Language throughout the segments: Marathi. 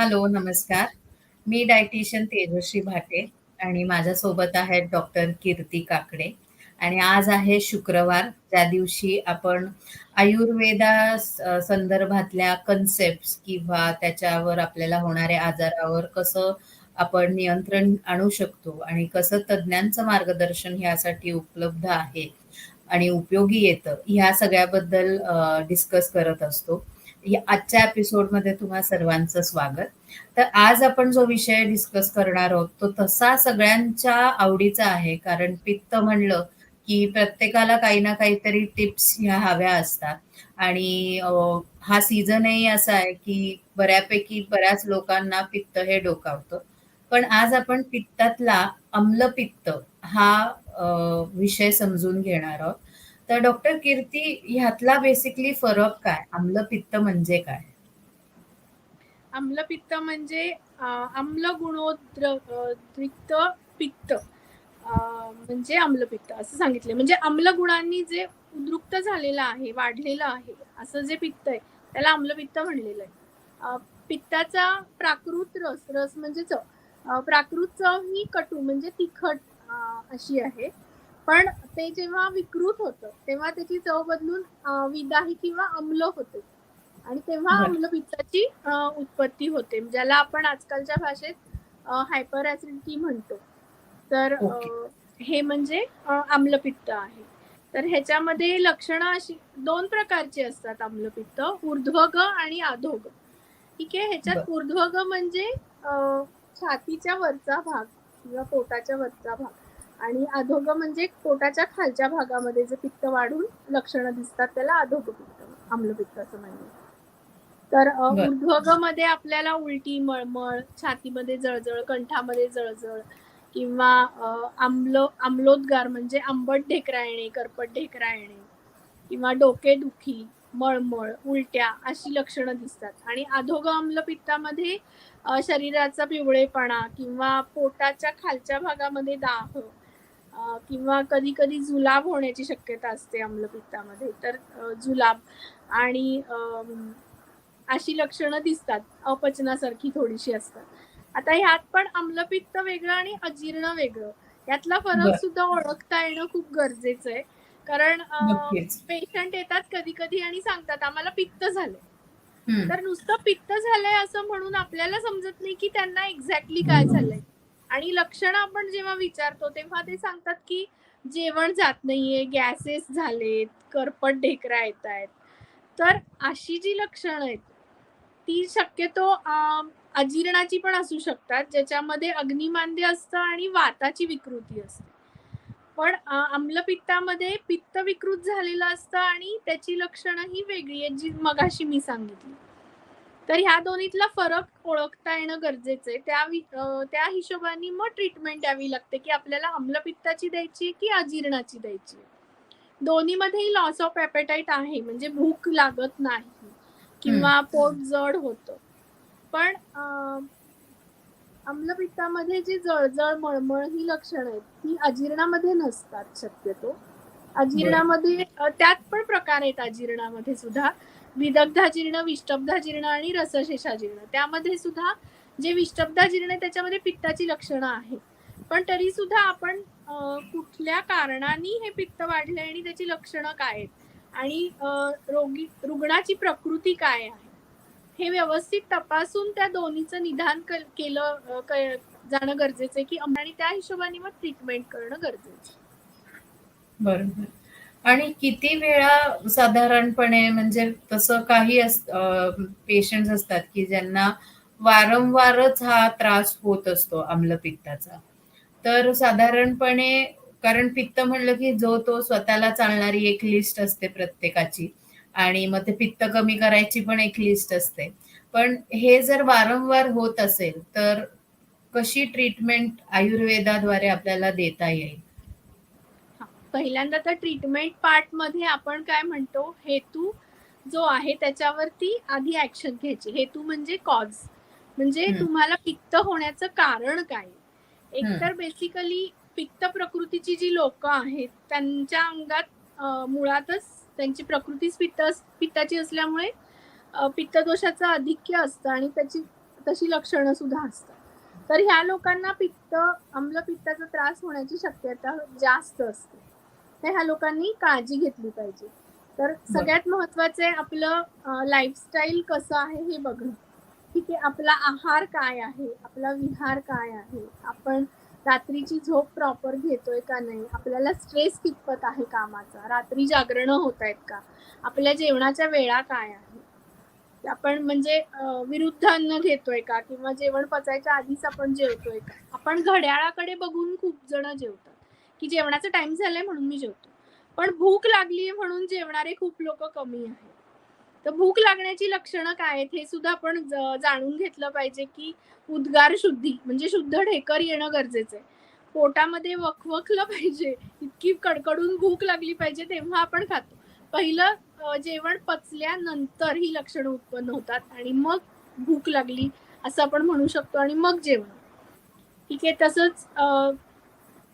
हॅलो, नमस्कार. मी डायटिशियन तेजश्री भाटे आणि माझ्यासोबत आहेत डॉक्टर कीर्ती काकडे आणि आज आहे शुक्रवार, ज्या दिवशी आपण आयुर्वेदा संदर्भातल्या कन्सेप्ट किंवा त्याच्यावर आपल्याला होणाऱ्या आजारावर कसं आपण नियंत्रण आणू शकतो आणि कसं तज्ञांचं मार्गदर्शन ह्यासाठी उपलब्ध आहे आणि उपयोगी येतं, ह्या सगळ्याबद्दल डिस्कस करत असतो. आजच्या एपिसोडमध्ये तुम्हा सर्वांचं स्वागत. तर आज आपण जो विषय डिस्कस करणार आहोत, तो तसा सगळ्यांच्या आवडीचा आहे. कारण पित्त म्हणलं, की प्रत्येकाला काही ना काहीतरी टिप्स ह्या हव्या असतात आणि हा सीझनही असा आहे, की बऱ्यापैकी बऱ्याच लोकांना पित्त हे डोकावतं. पण आज आपण पित्तातला आम्लपित्त हा विषय समजून घेणार आहोत. तर डॉक्टर कीर्ती ह्यातला बेसिकली फरक काय? आम्लपित्त म्हणजे काय? आम्लपित्त म्हणजे, म्हणजे आम्ल गुणोद्रिक्त पित्त म्हणजे आम्लपित्त असं सांगितले म्हणजे आम्ल गुणांनी जे उद्रुक्त झालेलं आहे, वाढलेलं आहे, असं जे पित्त आहे, त्याला आम्लपित्त म्हणलेलं आहे. पित्ताचा प्राकृत रस, रस म्हणजे चव. प्राकृत चव ही कटू म्हणजे तिखट अशी आहे. पण ते जेव्हा विकृत होतं, तेव्हा त्याची चव बदलून विदाही किंवा आम्ल होते. आणि तेव्हा बरं. आम्लपित्ताची अ, उत्पत्ती होते. ज्याला आपण आजकालच्या भाषेत हायपर ॲसिडिटी म्हणतो. तर. हे म्हणजे आम्लपित्त आहे. तर ह्याच्यामध्ये लक्षणं अशी 2 प्रकारची असतात आम्लपित्त, ऊर्ध्वग आणि अधोग. ठीक आहे. ह्याच्यात ऊर्ध्वग म्हणजे छातीच्या वरचा भाग किंवा पोटाच्या वरचा भाग आणि अधोग म्हणजे पोटाच्या खालच्या भागामध्ये जे पित्त वाढून लक्षणं दिसतात त्याला अधोग पित्त, आम्लपित्त असं म्हणतात. तर अ, बरं. ऊर्ध्वगमध्ये आपल्याला उलटी, मळमळ, छातीमध्ये जळजळ, कंठामध्ये जळजळ किंवा अ, आम्ल आम्लोद्गार म्हणजे आंबट ढेकरा येणे, करपट ढेकरा येणे किंवा डोकेदुखी, मळमळ, उलट्या अशी लक्षणं दिसतात. आणि अधोग आम्लपित्तामध्ये शरीराचा पिवळेपणा किंवा पोटाच्या खालच्या भागामध्ये दाह किंवा कधी-कधी जुलाब होण्याची शक्यता असते आम्लपित्तामध्ये. तर जुलाब आणि अशी लक्षणं दिसतात. अपचनासारखी थोडीशी असतात. आता ह्यात पण आम्लपित्त वेगळं आणि अजीर्ण वेगळं. यातला फरक. सुद्धा ओळखता येणं खूप गरजेचं आहे. कारण. पेशंट येतात कधी-कधी आणि सांगतात, "आम्हाला पित्त झालंय." तर नुसतं पित्त झालंय असं म्हणून आपल्याला समजत नाही, की त्यांना एक्झॅक्टली काय झालंय. आणि लक्षणं आपण जेव्हा विचारतो, तेव्हा ते सांगतात, की जेवण जात नाहीये, गॅसेस झालेत, करपट ढेकरा येतायत. तर अशी जी लक्षणं आहेत, ती शक्यतो अजीर्णाची पण असू शकतात, ज्याच्यामध्ये अग्निमांद्य असतं आणि वाताची विकृती असते. पण आम्लपित्तामध्ये पित्त विकृत झालेलं असतं आणि त्याची लक्षणं ही वेगळी आहेत, जी मगाशी मी सांगितली. तर ह्या दोन्हीतला फरक ओळखता येणं गरजेचं आहे. त्या त्या हिशोबाने मग ट्रीटमेंट द्यावी लागते, की आपल्याला आम्लपित्ताची द्यायची आहे, की अजीर्णाची द्यायची. दोन्हीमध्येही लॉस ऑफ ॲपेटाईट आहे, म्हणजे भूक लागत नाही. किंवा पोट जड होतं. पण आम्लपित्तामध्ये जी जळजळ, मळमळ ही लक्षणं आहेत, ती अजीर्णामध्ये नसतात शक्यतो. अजीर्णामध्ये त्यात पण प्रकार आहेत अजीर्णामध्ये सुद्धा. विदग्धाजीर्ण, विष्टब्धाजीर्ण आणि रसशेषाजीर्ण. त्यामध्ये सुद्धा जे विष्टब्धाजीर्ण आहे त्याच्यामध्ये पित्ताची लक्षणं आहेत. पण तरी सुद्धा आपण कुठल्या कारणाने हे पित्त वाढले आणि त्याची लक्षणं काय आहेत आणि रोगी रुग्णाची प्रकृती काय आहे, हे व्यवस्थित तपासून त्या दोन्हीचं निदान केलं जाणं गरजेचं आहे, की आणि त्या हिशोबाने मग ट्रीटमेंट करणं गरजेचं आहे. बरोबर. आणि किती वेळा साधारणपणे म्हणजे तसं काही अस अ, पेशंट्स असतात, की ज्यांना वारंवारच हा त्रास होत असतो आम्लपित्ताचा. तर साधारणपणे कारण पित्त म्हणलं, की जो तो स्वतःला चालणारी एक लिस्ट असते प्रत्येकाची आणि मग ते पित्त कमी करायची पण एक लिस्ट असते. पण हे जर वारंवार होत असेल, तर कशी ट्रीटमेंट आयुर्वेदाद्वारे आपल्याला देता येईल? पहिल्यांदा तर ट्रीटमेंट पार्टमध्ये आपण काय म्हणतो, हेतू जो आहे त्याच्यावरती आधी ॲक्शन घ्यायची. हेतू म्हणजे कॉज. म्हणजे. तुम्हाला पित्त होण्याचं कारण काय? एकतर बेसिकली पित्त प्रकृतीची जी लोकं आहेत, त्यांच्या अंगात मुळातच त्यांची प्रकृतीच पित्त पित्ताची असल्यामुळे पित्तदोषाचं आधिक्य असतं आणि त्याची तशी लक्षणं सुद्धा असतात तर ह्या लोकांना पित्त आम्लपित्ताचा त्रास होण्याची शक्यता जास्त असते तर ह्या लोकांनी काळजी घेतली पाहिजे. तर सगळ्यात महत्वाचं आहे आपलं लाईफस्टाईल कसं आहे हे बघणं. ठीक आहे आपला आहार काय आहे आपला विहार काय आहे आपण रात्रीची झोप प्रॉपर घेतोय का नाही आपल्याला स्ट्रेस कितपत आहे कामाचा रात्री जागरणं होत आहेत का आपल्या जेवणाच्या वेळा काय आहे. आपण म्हणजे विरुद्ध अन्न घेतोय का किंवा जेवण पचायच्या आधीच आपण जेवतोय का आपण घड्याळाकडे बघून खूप जण जेवतात. की जेवणाचा टाइम झालाय म्हणून मी जेवतो. पण भूक लागली म्हणून जेवणारे खूप लोक कमी आहेत. तर भूक लागण्याची लक्षणं काय आहेत हे सुद्धा आपण जाणून घेतलं पाहिजे की उद्गार शुद्धी म्हणजे शुद्ध ढेकर येणं गरजेचं आहे. पोटामध्ये वखवखलं पाहिजे इतकी कडकडून भूक लागली पाहिजे तेव्हा आपण खातो. पहिलं जेवण पचल्यानंतर ही लक्षणं उत्पन्न होतात आणि मग भूक लागली असं आपण म्हणू शकतो आणि मग जेवण. ठीक आहे तसंच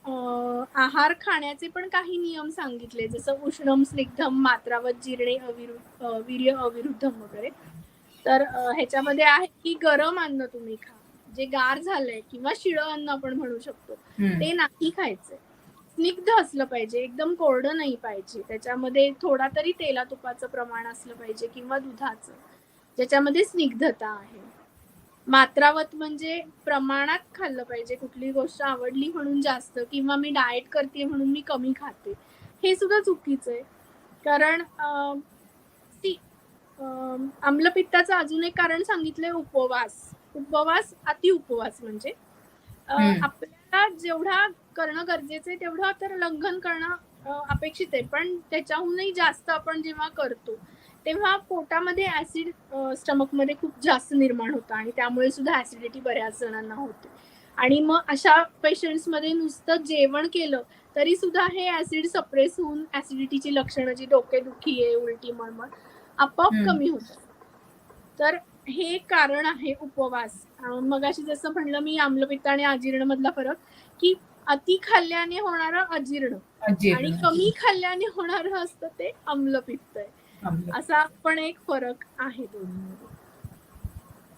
आहार खाण्याचे पण काही नियम सांगितले जसं उष्णम स्निग्धम मात्रावत जिरणे अविरुद्ध वीर्य अविरुद्धम वगैरे. तर ह्याच्यामध्ये आहे की गरम अन्न तुम्ही खा. जे गार झालंय किंवा शिळं अन्न आपण म्हणू शकतो. ते नाही खायचंय. स्निग्ध असलं पाहिजे एकदम कोरडं नाही पाहिजे. त्याच्यामध्ये थोडा तरी तेला तुपाचं प्रमाण असलं पाहिजे किंवा दुधाचं. ज्याच्यामध्ये स्निग्धता आहे. मात्रावत म्हणजे प्रमाणात खाल्लं पाहिजे. कुठली गोष्ट आवडली म्हणून जास्त किंवा मी डाएट करते म्हणून मी कमी खाते. हे सुद्धा चुकीचं आहे. कारण ती आम्लपित्ताचं अजून एक कारण सांगितलंय उपवास. उपवास अति उपवास म्हणजे. आपल्याला जेवढा करणं गरजेचं आहे तेवढं तर लंघन करणं अपेक्षित आहे. पण त्याच्याहूनही जास्त आपण जेव्हा करतो तेव्हा पोटामध्ये ऍसिड स्टमकमध्ये खूप जास्त निर्माण होतं आणि त्यामुळे सुद्धा ऍसिडिटी बऱ्याच जणांना होते आणि मग अशा पेशंट्समध्ये नुसतं जेवण केलं तरी सुद्धा हे ऍसिड सप्रेस होऊन ऍसिडिटीची लक्षणं जी डोकेदुखी आहे उलटी मळमळ आपोआप. कमी होतात तर हे कारण आहे उपवास मग अशी जसं म्हणलं मी आम्लपित्त आणि अजीर्ण मधला फरक की अति खाल्ल्याने होणारं अजीर्ण. आणि कमी खाल्ल्याने होणारं असतं ते आम्लपित्त आहे. असा पण एक फरक आहे दोन्हीमध्ये.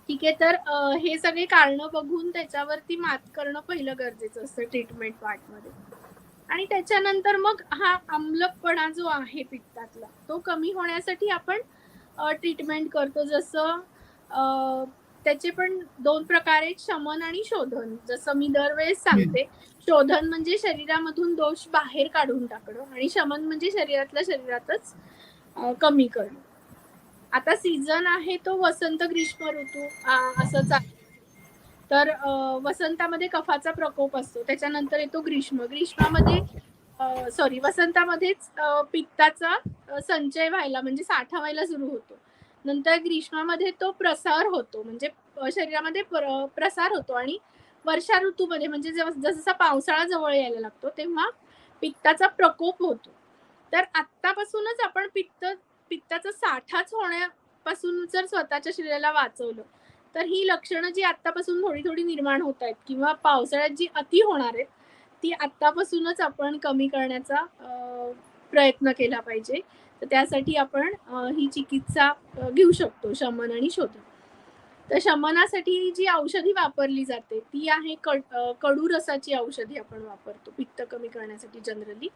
ठीक आहे तर हे सगळे कारण बघून त्याच्यावरती मात करणं पहिलं गरजेचं असतं ट्रीटमेंट पार्टमध्ये आणि त्याच्यानंतर मग हा आम्लपणा जो आहे पित्तातला तो कमी होण्यासाठी आपण ट्रीटमेंट करतो. जसं त्याचे पण दोन प्रकारे शमन आणि शोधन. जसं मी दरवेळेस सांगते शोधन म्हणजे शरीरामधून दोष बाहेर काढून टाकणं आणि शमन म्हणजे शरीरातल्या शरीरातच कमी करणं आता सीझन आहे तो वसंत ग्रीष्म ऋतू असं चालू. तर वसंतामध्ये कफाचा प्रकोप असतो. त्याच्यानंतर येतो ग्रीष्म. ग्रीष्मामध्ये सॉरी वसंतामध्येच पित्ताचा संचय व्हायला म्हणजे साठा व्हायला सुरू होतो. नंतर ग्रीष्मामध्ये तो प्रसार होतो. म्हणजे शरीरामध्ये प्र- प्रसार होतो आणि वर्षा ऋतूमध्ये म्हणजे जेव्हा- जसा पावसाळा जवळ यायला लागतो तेव्हा पित्ताचा प्रकोप होतो. तर आत्तापासूनच आपण पित्त पित्ताचा साठाच होण्यापासून जर स्वतःच्या शरीराला वाचवलं तर ही लक्षणं जी आत्तापासून थोडी थोडी निर्माण होत आहेत किंवा पावसाळ्यात जी अति होणार आहेत ती आत्तापासूनच आपण कमी करण्याचा प्रयत्न केला पाहिजे. तर त्यासाठी आपण ही चिकित्सा घेऊ शकतो शमन आणि शोधन. तर शमनासाठी जी औषधी वापरली जाते ती आहे कडू रसाची औषधी आपण वापरतो पित्त कमी करण्यासाठी जनरली.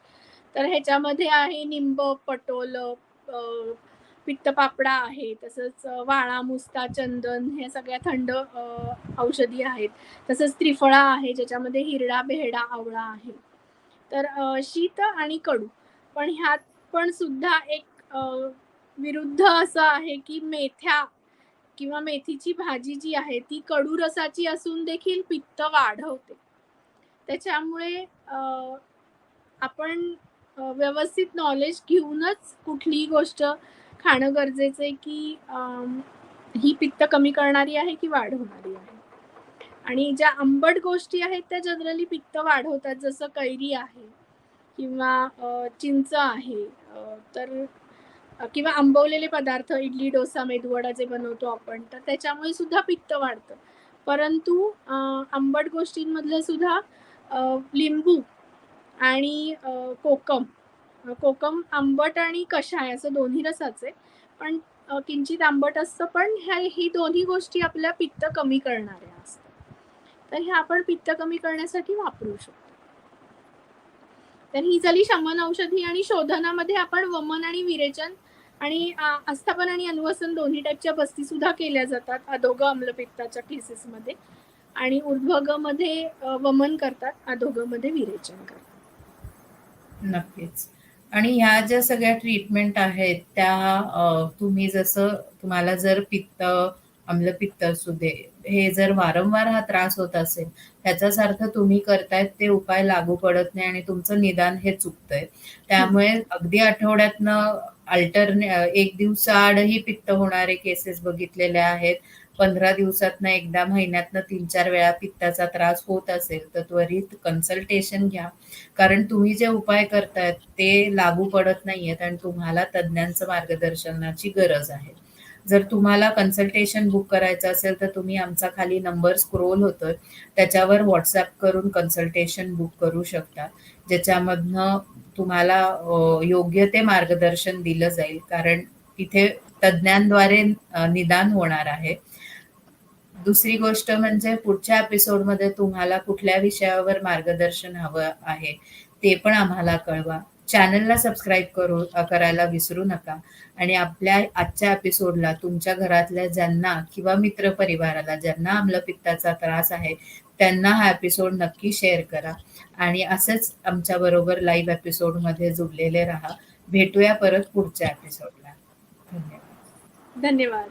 तर ह्याच्यामध्ये आहे निंब पटोल पित्त पापडा आहे तसंच वाळा मुस्ता चंदन हे सगळ्या थंड औषधी आहेत. तसंच त्रिफळा आहे ज्याच्यामध्ये हिरडा बेहडा आवळा आहे. तर शीत आणि कडू पण ह्यात पण सुद्धा एक विरुद्ध असं आहे की मेथ्या किंवा मेथीची भाजी जी आहे ती कडू रसाची असून देखील पित्त वाढवते. त्याच्यामुळे आपण व्यवस्थित नॉलेज घेऊनच कुठलीही गोष्ट खाणं गरजेचं आहे की ही पित्त कमी करणारी आहे की वाढवणारी आहे. आणि ज्या आंबट गोष्टी आहेत त्या जनरली पित्त वाढवतात. जसं कैरी आहे किंवा चिंच आहे तर किंवा आंबवलेले पदार्थ इडली डोसा मेदूवडा जे बनवतो आपण तर त्याच्यामुळे सुद्धा पित्त वाढतं. परंतु आंबट गोष्टींमधलं सुद्धा लिंबू आणि कोकम कोकम आंबट आणि कषाय असं दोन्ही रसाचे पण किंचित आंबट असतं पण ह्या ही दोन्ही गोष्टी आपल्या पित्त कमी करणाऱ्या असतात. तर ह्या आपण पित्त कमी करण्यासाठी वापरू शकतो. तर ही झाली शमन औषधी आणि शोधनामध्ये आपण वमन आणि विरेचन आणि आस्थापन आणि अन्वसन दोन्ही टाईपच्या बस्ती सुद्धा केल्या जातात. अधोग अम्लपित्ताच्या केसेसमध्ये आणि ऊर्ध्वगमध्ये वमन करतात. अधोगमध्ये विरेचन करतात. नक्कीच. आणि ह्या ज्या सगळ्या ट्रीटमेंट आहेत त्या तुम्ही जसं तुम्हाला जर पित्त आम्लपित्त असू दे हे जर वारंवार हा त्रास होत असेल त्याचाच अर्थ तुम्ही करतायत ते उपाय लागू पडत नाही आणि तुमचं निदान हे चुकतंय. त्यामुळे अगदी आठवड्यातनं अल्टरने एक दिवसाआडही पित्त होणारे केसेस बघितलेले आहेत. पंधरा दिवसातनं एकदा महिन्यातनं तीन चार वेळा पित्ताचा त्रास होत असेल तर त्वरित कन्सल्टेशन घ्या. कारण तुम्ही जे उपाय करतायत ते लागू पडत नाहीयेत आणि तुम्हाला तज्ज्ञांचं मार्गदर्शनाची गरज आहे. जर तुम्हाला कन्सल्टेशन बुक करायचं असेल तर तुम्ही आमचा खाली नंबर स्क्रोल होतोय. त्याच्यावर व्हॉट्सअप करून कन्सल्टेशन बुक करू शकता. ज्याच्यामधनं तुम्हाला योग्य ते मार्गदर्शन दिलं जाईल. कारण तिथे तज्ज्ञांद्वारे निदान होणार आहे. दुसरी गोष्ट म्हणजे पुढच्या एपिसोडमध्ये तुम्हाला कुठल्या विषयावर मार्गदर्शन हवं आहे ते पण आम्हाला कळवा. चॅनलला सबस्क्राईब करू करायला विसरू नका. आणि आपल्या आजच्या एपिसोडला तुमच्या घरातल्या ज्यांना किंवा मित्रपरिवाराला ज्यांना आम्लपित्ताचा त्रास आहे त्यांना हा एपिसोड नक्की शेअर करा. आणि असंच आमच्या बरोबर लाईव्ह एपिसोडमध्ये जुडलेले राहा. भेटूया परत पुढच्या एपिसोडला. धन्यवाद. धन्यवाद.